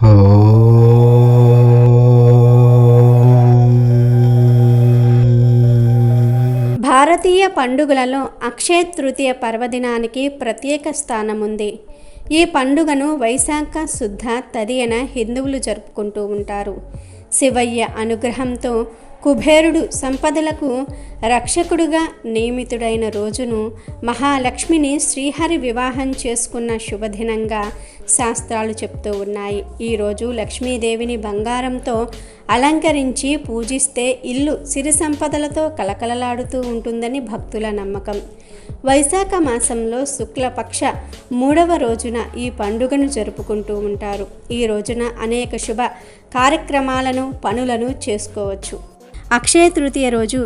భారతీయ పండుగలలో అక్షయ తృతీయ పర్వదినానికి ప్రత్యేక స్థానం ఉంది ఈ పండుగను వైశాఖ శుద్ధ తదియన హిందువులు జరుపుకుంటూ ఉంటారు. శివయ్య అనుగ్రహంతో కుబేరుడు సంపదలకు రక్షకుడుగా నియమితుడైన రోజును మహాలక్ష్మిని శ్రీహరి వివాహం చేసుకున్న శుభదినంగా శాస్త్రాలు చెప్తూ ఉన్నాయి. ఈరోజు లక్ష్మీదేవిని బంగారంతో అలంకరించి పూజిస్తే ఇల్లు సిరి సంపదలతో కలకలలాడుతూ ఉంటుందని భక్తుల నమ్మకం. వైశాఖ మాసంలో శుక్లపక్ష మూడవ రోజున ఈ పండుగను జరుపుకుంటూ ఉంటారు. ఈ రోజున అనేక శుభ కార్యక్రమాలను పనులను చేసుకోవచ్చు. అక్షయ తృతీయ రోజు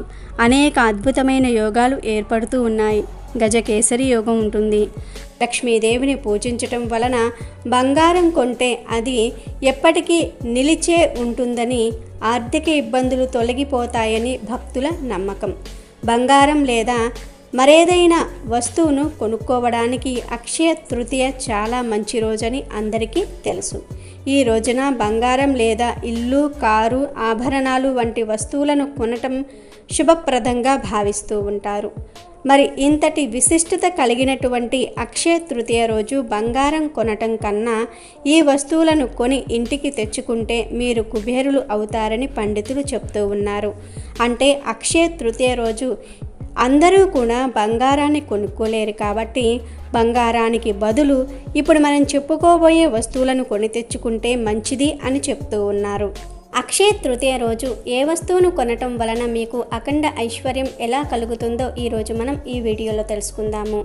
అనేక అద్భుతమైన యోగాలు ఏర్పడుతూ ఉన్నాయి. గజకేసరి యోగం ఉంటుంది. లక్ష్మీదేవిని పూజించటం వలన బంగారం కొంటే అది ఎప్పటికీ నిలిచే ఉంటుందని ఆర్థిక ఇబ్బందులు తొలగిపోతాయని భక్తుల నమ్మకం. బంగారం లేదా మరేదైనా వస్తువును కొనుక్కోవడానికి అక్షయ తృతీయ చాలా మంచి రోజని అందరికీ తెలుసు. ఈ రోజున బంగారం లేదా ఇల్లు కారు ఆభరణాలు వంటి వస్తువులను కొనటం శుభప్రదంగా భావిస్తూ ఉంటారు. మరి ఇంతటి విశిష్టత కలిగినటువంటి అక్షయ తృతీయ రోజు బంగారం కొనటం కన్నా ఈ వస్తువులను కొని ఇంటికి తెచ్చుకుంటే మీరు కుబేరులు అవుతారని పండితులు చెప్తూ ఉన్నారు. అంటే అక్షయ తృతీయ రోజు అందరూ కూడా బంగారాన్ని కొనుక్కోలేరు కాబట్టి బంగారానికి బదులు ఇప్పుడు మనం చెప్పుకోబోయే వస్తువులను కొని తెచ్చుకుంటే మంచిది అని చెప్తూ ఉన్నారు. అక్షయ తృతీయ రోజు ఏ వస్తువును కొనటం వలన మీకు అఖండ ఐశ్వర్యం ఎలా కలుగుతుందో ఈరోజు మనం ఈ వీడియోలో తెలుసుకుందాము.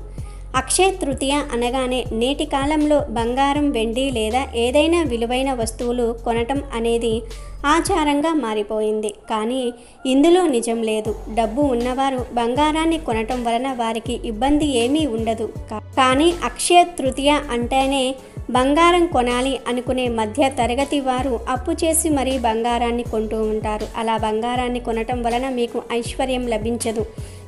అక్షయ తృతీయ అనగానే నేటి కాలంలో బంగారం వెండి లేదా ఏదైనా విలువైన వస్తువులు కొనటం అనేది ఆచారంగా మారిపోయింది. కానీ ఇందులో నిజం లేదు. డబ్బు ఉన్నవారు బంగారాన్ని కొనటం వలన వారికి ఇబ్బంది ఏమీ ఉండదు. కానీ అక్షయ తృతీయ అంటేనే బంగారం కొనాలి అనుకునే మధ్య తరగతి వారు అప్పు చేసి మరీ బంగారాన్ని కొంటూ ఉంటారు. అలా బంగారాన్ని కొనటం వలన మీకు ఐశ్వర్యం లభించదు.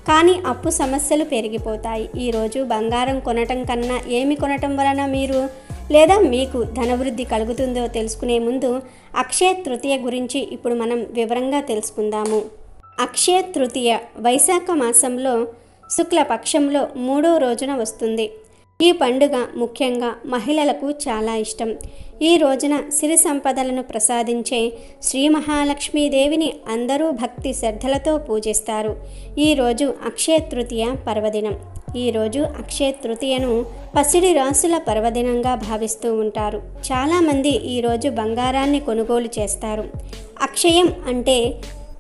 కానీ అప్పు సమస్యలు పెరిగిపోతాయి. ఈరోజు బంగారం కొనటం కన్నా ఏమి కొనటం వలన మీరు? లేదా మీకు ధనవృద్ధి కలుగుతుందో తెలుసుకునే ముందు అక్షయ తృతీయ గురించి ఇప్పుడు మనం వివరంగా తెలుసుకుందాము. అక్షయ తృతీయ వైశాఖ మాసంలో శుక్లపక్షంలో మూడో రోజున వస్తుంది. ఈ పండుగ ముఖ్యంగా మహిళలకు చాలా ఇష్టం. ఈ రోజున సిరి సంపదలను ప్రసాదించే శ్రీ మహాలక్ష్మీదేవిని అందరూ భక్తి శ్రద్ధలతో పూజిస్తారు. ఈరోజు అక్షయ తృతీయ పర్వదినం. ఈరోజు అక్షయ తృతీయను పసిడి రాసుల పర్వదినంగా భావిస్తూ ఉంటారు. చాలామంది ఈరోజు బంగారాన్ని కొనుగోలు చేస్తారు. అక్షయం అంటే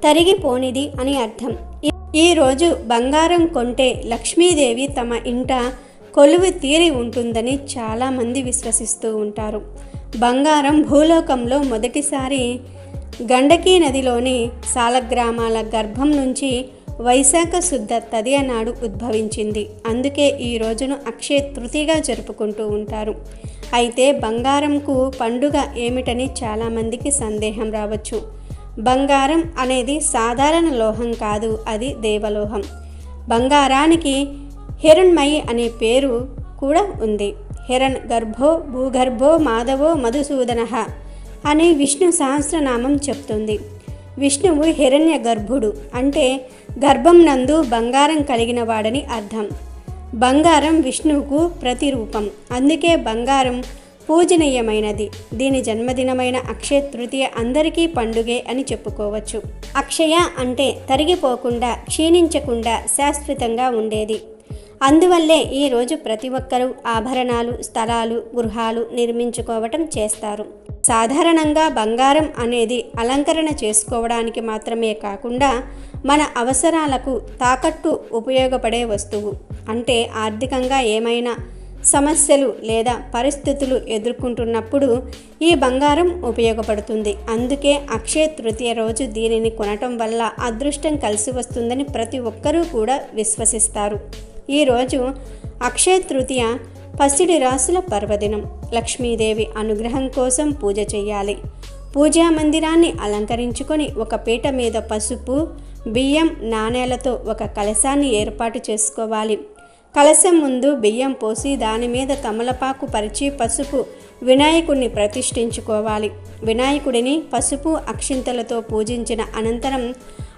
తరిగిపోనిది అని అర్థం. ఈ- ఈరోజు బంగారం కొంటే లక్ష్మీదేవి తమ ఇంట కొలువు తీరి ఉంటుందని చాలామంది విశ్వసిస్తూ ఉంటారు. బంగారం భూలోకంలో మొదటిసారి గండకీ నదిలోని సాలగ్రామాల గర్భం నుంచి వైశాఖ శుద్ధ తదియ నాడు ఉద్భవించింది. అందుకే ఈ రోజును అక్షయ తృతీగా జరుపుకుంటూ ఉంటారు. అయితే బంగారంకు పండుగ ఏమిటని చాలామందికి సందేహం రావచ్చు. బంగారం అనేది సాధారణ లోహం కాదు అది దేవలోహం. బంగారానికి హిరణ్మయి అనే పేరు కూడా ఉంది. హిరణ్ గర్భో భూగర్భో మాధవో మధుసూదన అని విష్ణు సహస్రనామం చెప్తుంది. విష్ణువు హిరణ్య గర్భుడు అంటే గర్భం నందు బంగారం కలిగిన వాడని అర్థం. బంగారం విష్ణువుకు ప్రతిరూపం. అందుకే బంగారం పూజనీయమైనది. దీని జన్మదినమైన అక్షయ తృతీయ అందరికీ పండుగే అని చెప్పుకోవచ్చు. అక్షయ అంటే తరిగిపోకుండా క్షీణించకుండా శాశ్వతంగా ఉండేది. అందువల్లే ఈ రోజు ప్రతి ఒక్కరూ ఆభరణాలు స్థలాలు గృహాలు నిర్మించుకోవటం చేస్తారు. సాధారణంగా బంగారం అనేది అలంకరణ చేసుకోవడానికి మాత్రమే కాకుండా మన అవసరాలకు తాకట్టు ఉపయోగపడే వస్తువు. అంటే ఆర్థికంగా ఏమైనా సమస్యలు లేదా పరిస్థితులు ఎదుర్కొంటున్నప్పుడు ఈ బంగారం ఉపయోగపడుతుంది. అందుకే అక్షయ తృతీయ రోజు దీనిని కొనటం వల్ల అదృష్టం కలిసి వస్తుందని ప్రతి ఒక్కరూ కూడా విశ్వసిస్తారు. ఈరోజు అక్షయ తృతీయ పసిడి రాసుల పర్వదినం. లక్ష్మీదేవి అనుగ్రహం కోసం పూజ చేయాలి పూజా మందిరాన్ని అలంకరించుకొని ఒక పీట మీద పసుపు బియ్యం నాణేలతో ఒక కలశాన్ని ఏర్పాటు చేసుకోవాలి. కలశం ముందు బియ్యం పోసి దాని మీద తమలపాకు పరిచి పసుపు వినాయకుడిని ప్రతిష్ఠించుకోవాలి. వినాయకుడిని పసుపు అక్షింతలతో పూజించిన అనంతరం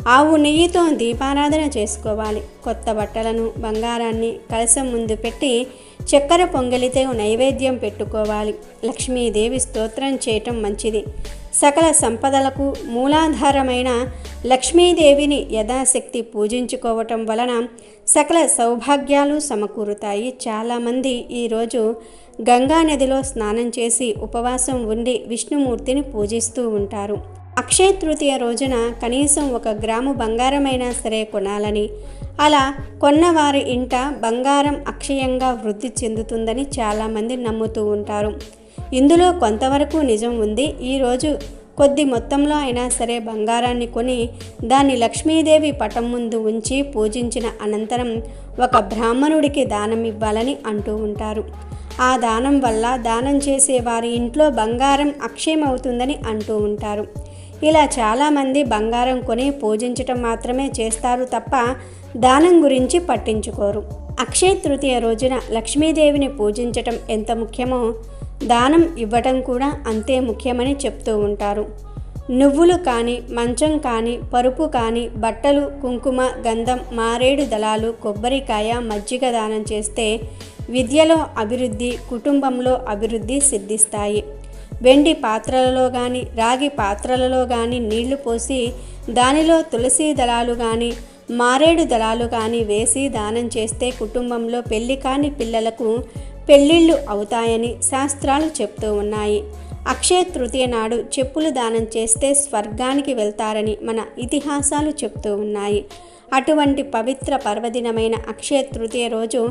ఆవు నెయ్యితో దీపారాధన చేసుకోవాలి. కొత్త బట్టలను బంగారాన్ని కలసం ముందు పెట్టి చక్కెర పొంగలితో నైవేద్యం పెట్టుకోవాలి. లక్ష్మీదేవి స్తోత్రం చేయటం మంచిది. సకల సంపదలకు మూలాధారమైన లక్ష్మీదేవిని యథాశక్తి పూజించుకోవటం వలన సకల సౌభాగ్యాలు సమకూరుతాయి. చాలామంది ఈరోజు గంగా నదిలో స్నానం చేసి ఉపవాసం ఉండి విష్ణుమూర్తిని పూజిస్తూ ఉంటారు. అక్షయ తృతీయ రోజున కనీసం ఒక గ్రాము బంగారమైనా సరే కొనాలని అలా కొన్నవారి ఇంట బంగారం అక్షయంగా వృద్ధి చెందుతుందని చాలామంది నమ్ముతూ ఉంటారు. ఇందులో కొంతవరకు నిజం ఉంది. ఈరోజు కొద్ది మొత్తంలో అయినా సరే బంగారాన్ని కొని దాన్ని లక్ష్మీదేవి పటం ముందు ఉంచి పూజించిన అనంతరం ఒక బ్రాహ్మణుడికి దానం ఇవ్వాలని అంటూ ఉంటారు. ఆ దానం వల్ల దానం చేసే వారి ఇంట్లో బంగారం అక్షయమవుతుందని అంటూ ఉంటారు. ఇలా చాలామంది బంగారం కొని పూజించటం మాత్రమే చేస్తారు తప్ప దానం గురించి పట్టించుకోరు. అక్షయ తృతీయ రోజున లక్ష్మీదేవిని పూజించటం ఎంత ముఖ్యమో దానం ఇవ్వటం కూడా అంతే ముఖ్యమని చెప్తూ ఉంటారు. నువ్వులు కానీ మంచం కానీ పరుపు కానీ బట్టలు కుంకుమ గంధం మారేడు దళాలు కొబ్బరికాయ మజ్జిగ దానం చేస్తే విద్యలో అభివృద్ధి కుటుంబంలో అభివృద్ధి సిద్ధిస్తాయి. వెండి పాత్రలలో కానీ రాగి పాత్రలలో కానీ నీళ్ళు పోసి దానిలో తులసి దళాలు కానీ మారేడు దళాలు కానీ వేసి దానం చేస్తే కుటుంబంలో పెళ్ళి కాని పిల్లలకు పెళ్ళిళ్ళు అవుతాయని శాస్త్రాలు చెప్తూ ఉన్నాయి. అక్షయ తృతీయ నాడు చెప్పులు దానం చేస్తే స్వర్గానికి వెళ్తారని మన ఇతిహాసాలు చెప్తూ ఉన్నాయి. అటువంటి పవిత్ర పర్వదినమైన అక్షయ తృతీయ రోజు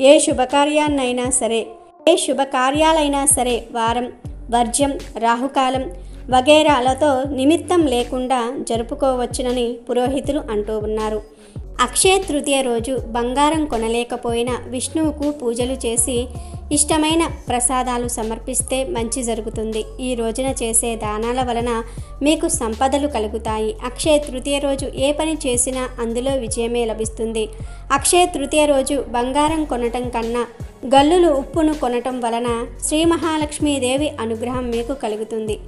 ఏ శుభకార్యాన్నైనా సరే ఏ శుభకార్యాలైనా సరే వారం వర్జ్యం రాహుకాలం వగైరాలతో నిమిత్తం లేకుండా జరుపుకోవచ్చునని పురోహితులు అంటూ ఉన్నారు. అక్షయ తృతీయ రోజు బంగారం కొనలేకపోయినా విష్ణువుకు పూజలు చేసి ఇష్టమైన ప్రసాదాలు సమర్పిస్తే మంచి జరుగుతుంది. ఈ రోజున చేసే దానాల వలన మీకు సంపదలు కలుగుతాయి. అక్షయ తృతీయ రోజు ఏ పని చేసినా అందులో విజయమే లభిస్తుంది. అక్షయ తృతీయ రోజు బంగారం కొనటం కన్నా గల్లులు ఉప్పును కొనటం వలన శ్రీ మహాలక్ష్మీదేవి అనుగ్రహం మీకు కలుగుతుంది.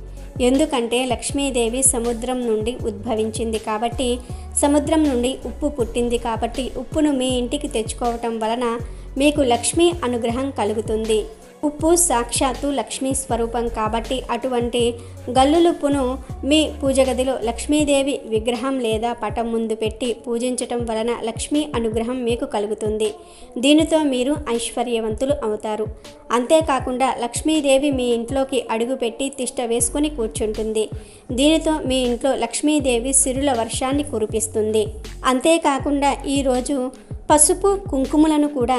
ఎందుకంటే లక్ష్మీదేవి సముద్రం నుండి ఉద్భవించింది కాబట్టి సముద్రం నుండి ఉప్పు పుట్టింది కాబట్టి ఉప్పును మీ ఇంటికి తెచ్చుకోవటం వలన మీకు లక్ష్మీ అనుగ్రహం కలుగుతుంది. ఉప్పు సాక్షాత్తు లక్ష్మీ స్వరూపం కాబట్టి అటువంటి గల్లులుప్పును మీ పూజ గదిలో లక్ష్మీదేవి విగ్రహం లేదా పటం ముందు పెట్టి పూజించటం వలన లక్ష్మీ అనుగ్రహం మీకు కలుగుతుంది. దీనితో మీరు ఐశ్వర్యవంతులు అవుతారు. అంతేకాకుండా లక్ష్మీదేవి మీ ఇంట్లోకి అడుగుపెట్టి తిష్ట వేసుకుని కూర్చుంటుంది. దీనితో మీ ఇంట్లో లక్ష్మీదేవి సిరుల వర్షాన్ని కురిపిస్తుంది. అంతేకాకుండా ఈరోజు పసుపు కుంకుమలను కూడా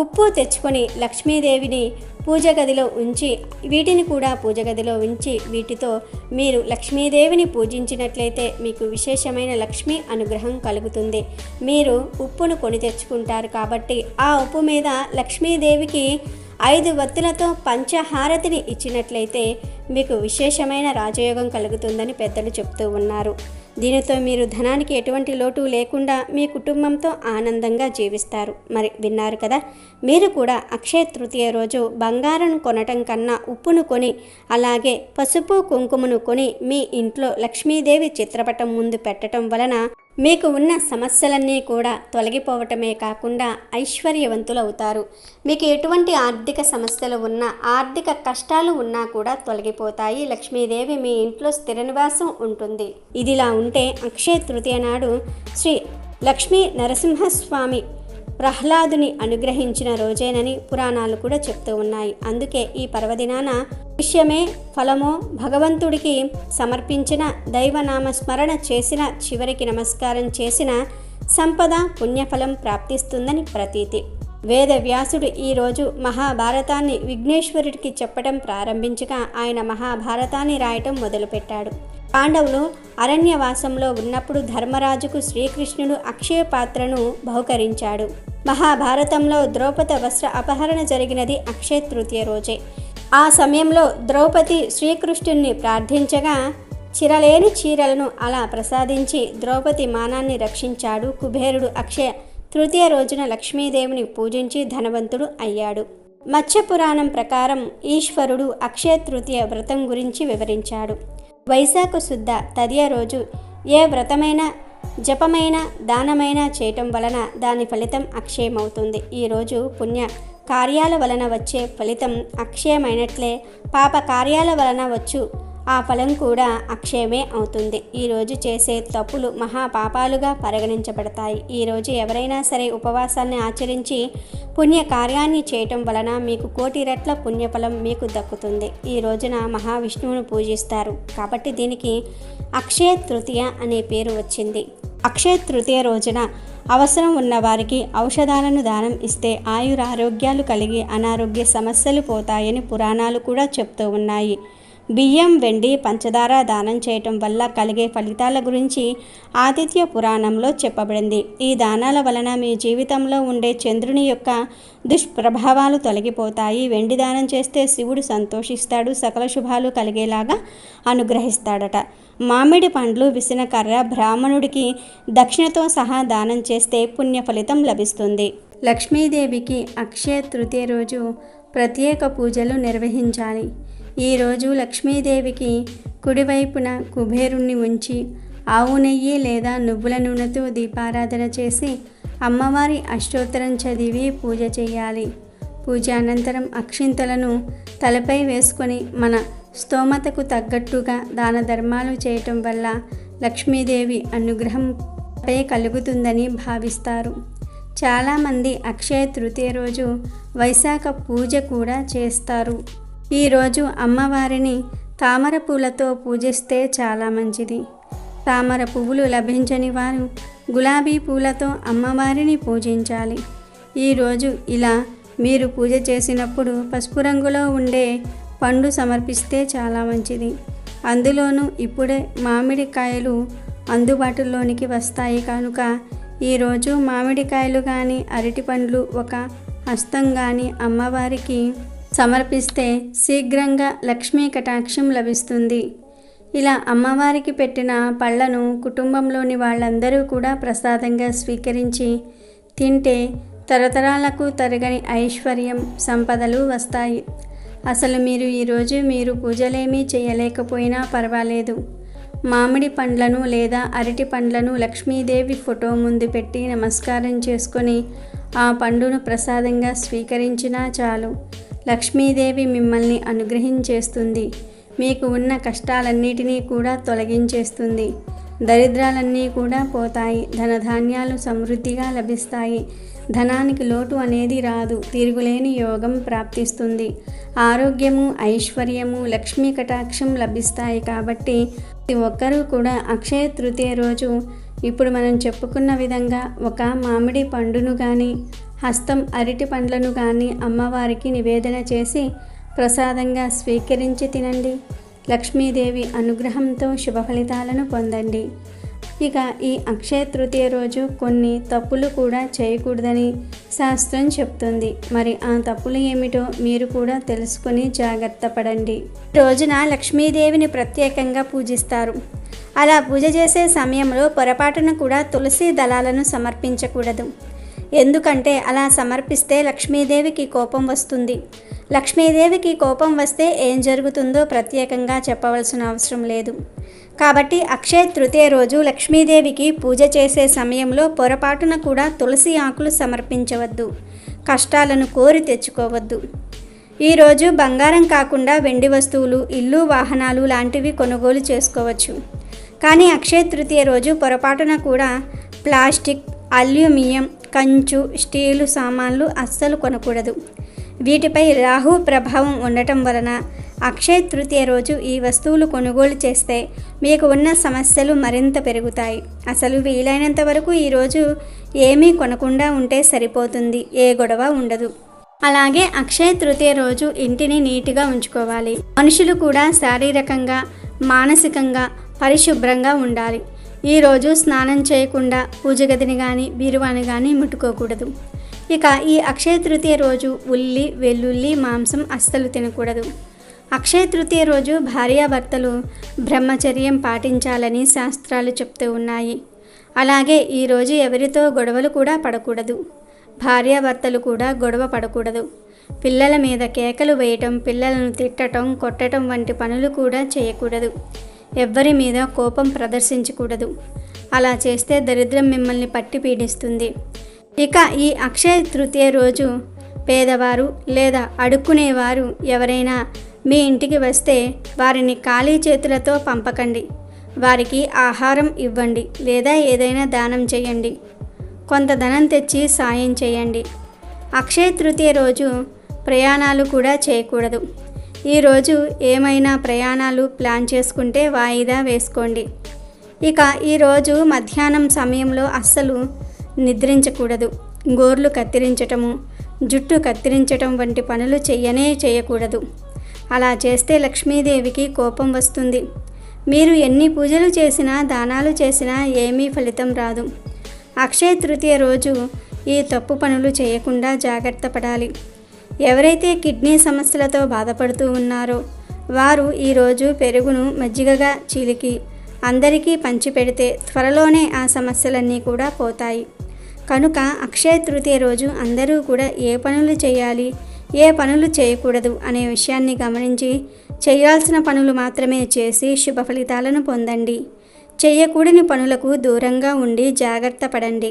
ఉప్పు తెచ్చుకొని లక్ష్మీదేవిని పూజ గదిలో ఉంచి వీటిని కూడా పూజ గదిలో ఉంచి వీటితో మీరు లక్ష్మీదేవిని పూజించినట్లయితే మీకు విశేషమైన లక్ష్మీ అనుగ్రహం కలుగుతుంది. మీరు ఉప్పును కొని తెచ్చుకుంటారు కాబట్టి ఆ ఉప్పు మీద లక్ష్మీదేవికి ఐదు వత్తులతో పంచహారతిని ఇచ్చినట్లయితే మీకు విశేషమైన రాజయోగం కలుగుతుందని పెద్దలు చెప్తూ ఉన్నారు. దీనితో మీరు ధనానికి ఎటువంటి లోటు లేకుండా మీ కుటుంబంతో ఆనందంగా జీవిస్తారు. మరి విన్నారు కదా? మీరు కూడా అక్షయ తృతీయ రోజు బంగారం కొనటం కన్నా ఉప్పును కొని అలాగే పసుపు కుంకుమను కొని మీ ఇంట్లో లక్ష్మీదేవి చిత్రపటం ముందు పెట్టడం వలన మీకు ఉన్న సమస్యలన్నీ కూడా తొలగిపోవటమే కాకుండా ఐశ్వర్యవంతులవుతారు మీకు ఎటువంటి ఆర్థిక సమస్యలు ఉన్నా ఆర్థిక కష్టాలు ఉన్నా కూడా తొలగిపోతాయి. లక్ష్మీదేవి మీ ఇంట్లో స్థిర నివాసం ఉంటుంది. ఇదిలా ఉంటే అక్షయ తృతీయ నాడు శ్రీ లక్ష్మీ నరసింహస్వామి ప్రహ్లాదుని అనుగ్రహించిన రోజేనని పురాణాలు కూడా చెప్తూ ఉన్నాయి. అందుకే ఈ పర్వదినాన విషయమే ఫలమో భగవంతుడికి సమర్పించిన దైవనామస్మరణ చేసిన చివరికి నమస్కారం చేసిన సంపద పుణ్యఫలం ప్రాప్తిస్తుందని ప్రతీతి. వేద వ్యాసుడు ఈరోజు మహాభారతాన్ని విఘ్నేశ్వరుడికి చెప్పడం ప్రారంభించగా ఆయన మహాభారతాన్ని రాయటం మొదలుపెట్టాడు. పాండవులు అరణ్యవాసంలో ఉన్నప్పుడు ధర్మరాజుకు శ్రీకృష్ణుడు అక్షయ పాత్రను బహుకరించాడు. మహాభారతంలో ద్రౌపద వస్త్ర అపహరణ జరిగినది అక్షయ తృతీయ రోజే. ఆ సమయంలో ద్రౌపది శ్రీకృష్ణుణ్ణి ప్రార్థించగా చిరలేని చీరలను అలా ప్రసాదించి ద్రౌపది మానాన్ని రక్షించాడు. కుబేరుడు అక్షయ తృతీయ రోజున లక్ష్మీదేవిని పూజించి ధనవంతుడు అయ్యాడు. మత్స్య పురాణం ప్రకారం ఈశ్వరుడు అక్షయ తృతీయ వ్రతం గురించి వివరించాడు. వైశాఖ శుద్ధ తదియ రోజు ఏ వ్రతమైన జపమైన దానమైన చేయటం వలన దాని ఫలితం అక్షయమవుతుంది. ఈరోజు పుణ్య కార్యాల వలన వచ్చే ఫలితం అక్షయమైనట్లే పాప కార్యాల వలన వచ్చు. ఆ ఫలం కూడా అక్షయమే అవుతుంది. ఈరోజు చేసే తప్పులు మహాపాపాలుగా పరిగణించబడతాయి. ఈరోజు ఎవరైనా సరే ఉపవాసాన్ని ఆచరించి పుణ్య కార్యాన్ని చేయటం వలన మీకు కోటి రెట్ల పుణ్యఫలం మీకు దక్కుతుంది. ఈ రోజున మహావిష్ణువును పూజిస్తారు. కాబట్టి దీనికి అక్షయ తృతీయ అనే పేరు వచ్చింది. అక్షయ తృతీయ రోజున అవసరం ఉన్న వారికి ఔషధాలను దానం ఇస్తే ఆయురారోగ్యాలు కలిగి అనారోగ్య సమస్యలు పోతాయని పురాణాలు కూడా చెప్తూ ఉన్నాయి. బియ్యం వెండి పంచదార దానం చేయటం వల్ల కలిగే ఫలితాల గురించి ఆతిథ్య పురాణంలో చెప్పబడింది. ఈ దానాల వలన మీ జీవితంలో ఉండే చంద్రుని యొక్క దుష్ప్రభావాలు తొలగిపోతాయి. వెండి దానం చేస్తే శివుడు సంతోషిస్తాడు సకల శుభాలు కలిగేలాగా అనుగ్రహిస్తాడట. మామిడి పండ్లు విసినకర్ర బ్రాహ్మణుడికి దక్షిణతో సహా దానం చేస్తే పుణ్య ఫలితం లభిస్తుంది. లక్ష్మీదేవికి అక్షయ తృతీయ రోజు ప్రత్యేక పూజలు నిర్వహించాలి. ఈరోజు లక్ష్మీదేవికి కుడివైపున కుబేరుణ్ణి ఉంచి ఆవు నెయ్యి లేదా నువ్వుల నూనెతో దీపారాధన చేసి అమ్మవారి అష్టోత్తరం చదివి పూజ చేయాలి. పూజ అనంతరం అక్షింతలను తలపై వేసుకొని మన స్తోమతకు తగ్గట్టుగా దాన ధర్మాలు చేయటం వల్ల లక్ష్మీదేవి అనుగ్రహంపై కలుగుతుందని భావిస్తారు. చాలామంది అక్షయ తృతీయ రోజు వైశాఖ పూజ కూడా చేస్తారు. ఈరోజు అమ్మవారిని తామర పూలతో పూజిస్తే చాలా మంచిది. తామర పువ్వులు లభించని వారు గులాబీ పూలతో అమ్మవారిని పూజించాలి. ఈరోజు ఇలా మీరు పూజ చేసినప్పుడు పసుపు రంగులో ఉండే పండు సమర్పిస్తే చాలా మంచిది. అందులోనూ ఇప్పుడే మామిడికాయలు అందుబాటులోనికి వస్తాయి కనుక ఈరోజు మామిడికాయలు కానీ అరటి పండ్లు ఒక హస్తం కానీ అమ్మవారికి సమర్పిస్తే శీఘ్రంగా లక్ష్మీ కటాక్షం లభిస్తుంది. ఇలా అమ్మవారికి పెట్టిన పళ్ళను కుటుంబంలోని వాళ్ళందరూ కూడా ప్రసాదంగా స్వీకరించి తింటే తరతరాలకు తరగని ఐశ్వర్యం సంపదలు వస్తాయి. అసలు మీరు ఈరోజు మీరు పూజలేమీ చేయలేకపోయినా పర్వాలేదు. మామిడి పండ్లను లేదా అరటి పండ్లను లక్ష్మీదేవి ఫోటో ముందు పెట్టి నమస్కారం చేసుకొని ఆ పండును ప్రసాదంగా స్వీకరించినా చాలు. లక్ష్మీదేవి మిమ్మల్ని అనుగ్రహించేస్తుంది. మీకు ఉన్న కష్టాలన్నిటినీ కూడా తొలగించేస్తుంది. దరిద్రాలన్నీ కూడా పోతాయి. ధనధాన్యాలు సమృద్ధిగా లభిస్తాయి. ధనానికి లోటు అనేది రాదు. తిరుగులేని యోగం ప్రాప్తిస్తుంది. ఆరోగ్యము ఐశ్వర్యము లక్ష్మీ కటాక్షం లభిస్తాయి కాబట్టి ప్రతి ఒక్కరూ కూడా అక్షయ తృతీయ రోజు ఇప్పుడు మనం చెప్పుకున్న విధంగా ఒక మామిడి పండును కానీ హస్తం అరటి పండ్లను కానీ అమ్మవారికి నివేదన చేసి ప్రసాదంగా స్వీకరించి తినండి. లక్ష్మీదేవి అనుగ్రహంతో శుభ ఫలితాలను పొందండి. ఇక ఈ అక్షయ తృతీయ రోజు కొన్ని తప్పులు కూడా చేయకూడదని శాస్త్రం చెప్తుంది. మరి ఆ తప్పులు ఏమిటో మీరు కూడా తెలుసుకొని జాగ్రత్త పడండి. రోజున లక్ష్మీదేవిని ప్రత్యేకంగా పూజిస్తారు. అలా పూజ చేసే సమయంలో పొరపాటున కూడా తులసి దళాలను సమర్పించకూడదు. ఎందుకంటే అలా సమర్పిస్తే లక్ష్మీదేవికి కోపం వస్తుంది. లక్ష్మీదేవికి కోపం వస్తే ఏం జరుగుతుందో ప్రత్యేకంగా చెప్పవలసిన అవసరం లేదు. కాబట్టి అక్షయ తృతీయ రోజు లక్ష్మీదేవికి పూజ చేసే సమయంలో పొరపాటున కూడా తులసి ఆకులు సమర్పించవద్దు. కష్టాలను కోరి తెచ్చుకోవద్దు. ఈరోజు బంగారం కాకుండా వెండి వస్తువులు ఇల్లు వాహనాలు లాంటివి కొనుగోలు చేసుకోవచ్చు. కానీ అక్షయ తృతీయ రోజు పొరపాటున కూడా ప్లాస్టిక్ అల్యూమినియం కంచు స్టీలు సామాన్లు అస్సలు కొనకూడదు. వీటిపై రాహు ప్రభావం ఉండటం వలన అక్షయ తృతీయ రోజు ఈ వస్తువులు కొనుగోలు చేస్తే మీకు ఉన్న సమస్యలు మరింత పెరుగుతాయి. అసలు వీలైనంత వరకు ఈరోజు ఏమీ కొనకుండా ఉంటే సరిపోతుంది. ఏ గొడవ ఉండదు. అలాగే అక్షయ తృతీయ రోజు ఇంటిని నీట్గా ఉంచుకోవాలి. మనుషులు కూడా శారీరకంగా మానసికంగా పరిశుభ్రంగా ఉండాలి. ఈరోజు స్నానం చేయకుండా పూజ గదిని కానీ బీరువాని కానీ ముట్టుకోకూడదు. ఇక ఈ అక్షయ తృతీయ రోజు ఉల్లి వెల్లుల్లి మాంసం అస్సలు తినకూడదు. అక్షయ తృతీయ రోజు భార్యాభర్తలు బ్రహ్మచర్యం పాటించాలని శాస్త్రాలు చెప్తూ ఉన్నాయి. అలాగే ఈరోజు ఎవరితో గొడవలు కూడా పడకూడదు. భార్యాభర్తలు కూడా గొడవ పడకూడదు. పిల్లల మీద కేకలు వేయటం పిల్లలను తిట్టటం కొట్టటం వంటి పనులు కూడా చేయకూడదు. ఎవ్వరి మీద కోపం ప్రదర్శించకూడదు. అలా చేస్తే దరిద్రం మిమ్మల్ని పట్టి పీడిస్తుంది. ఇక ఈ అక్షయ తృతీయ రోజు పేదవారు లేదా అడుక్కునేవారు ఎవరైనా మీ ఇంటికి వస్తే వారిని ఖాళీ చేతులతో పంపకండి. వారికి ఆహారం ఇవ్వండి లేదా ఏదైనా దానం చేయండి. కొంత ధనం తెచ్చి సాయం చేయండి. అక్షయ తృతీయ రోజు ప్రయాణాలు కూడా చేయకూడదు. ఈరోజు ఏమైనా ప్రయాణాలు ప్లాన్ చేసుకుంటే వాయిదా వేసుకోండి. ఇక ఈరోజు మధ్యాహ్నం సమయంలో అస్సలు నిద్రించకూడదు. గోర్లు కత్తిరించటము జుట్టు కత్తిరించటం వంటి పనులు చెయ్యనే చేయకూడదు అలా చేస్తే లక్ష్మీదేవికి కోపం వస్తుంది. మీరు ఎన్ని పూజలు చేసినా దానాలు చేసినా ఏమీ ఫలితం రాదు. అక్షయ తృతీయ రోజు ఈ తప్పు పనులు చేయకుండా జాగ్రత్త పడాలి. ఎవరైతే కిడ్నీ సమస్యలతో బాధపడుతూ ఉన్నారో వారు ఈరోజు పెరుగును మజ్జిగగా చీలికి అందరికీ పంచిపెడితే త్వరలోనే ఆ సమస్యలన్నీ కూడా పోతాయి. కనుక అక్షయ తృతీయ రోజు అందరూ కూడా ఏ పనులు చేయాలి ఏ పనులు చేయకూడదు అనే విషయాన్ని గమనించి చేయాల్సిన పనులు మాత్రమే చేసి శుభ ఫలితాలను పొందండి. చేయకూడని పనులకు దూరంగా ఉండి జాగ్రత్త పడండి.